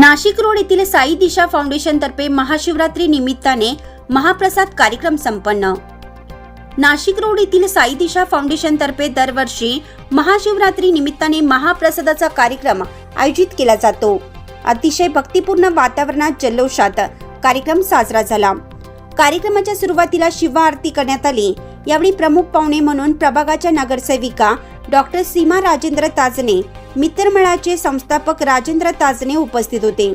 Nashik road येथील साई दिशा foundation तर्फे महाशिवरात्री निमित्ताने महाप्रसाद कार्यक्रम संपन्न. नाशिक रोड येथील साई दिशा फाउंडेशन तर्फे दरवर्षी महाशिवरात्री निमित्ताने महाप्रसादाचा कार्यक्रम आयोजित केला जातो. अतिशय भक्तिपूर्ण वातावरणात जल्लोषात कार्यक्रम साजरा झाला. कार्यक्रमाच्या सुरुवातीला शिवा आरती करण्यात आली. यावेळी प्रमुख पाहुणे म्हणून प्रभागाच्या नगरसेविका डॉक्टर सीमा राजेंद्र ताजने मित्रमळाचे संस्थापक राजेंद्र ताजने उपस्थित होते.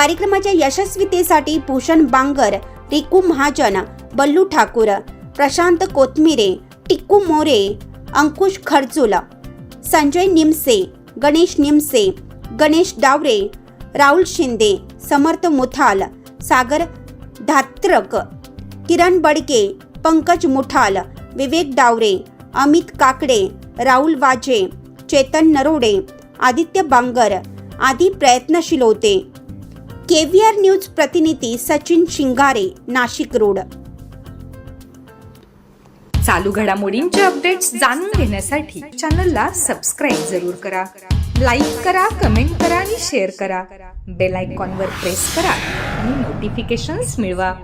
कार्यक्रमाच्या यशस्वीतेसाठी भूषण बांगर रिकू महाजन बल्लू ठाकूर प्रशांत कोथमिरे टिक्कू मोरे अंकुश खरचुल संजय निमसे गणेश निमसे गणेश डावरे राहुल शिंदे समर्थ मुथाल सागर धात्रक किरण बडके पंकज मुठाल विवेक डावरे अमित काकडे राहुल वाजे चेतन नरोडे आदित्य बांगर आदी प्रयत्नशील होते. केव्हीआर न्यूज प्रतिनिधी सचिन शिंगारे नाशिक रोड. चालू घडामोडींचे अपडेट्स जाणून घेण्यासाठी चॅनलला सबस्क्राईब जरूर करा. लाईक करा कमेंट करा आणि शेअर करा. बेल आयकॉनवर प्रेस करा आणि नोटिफिकेशन्स मिळवा.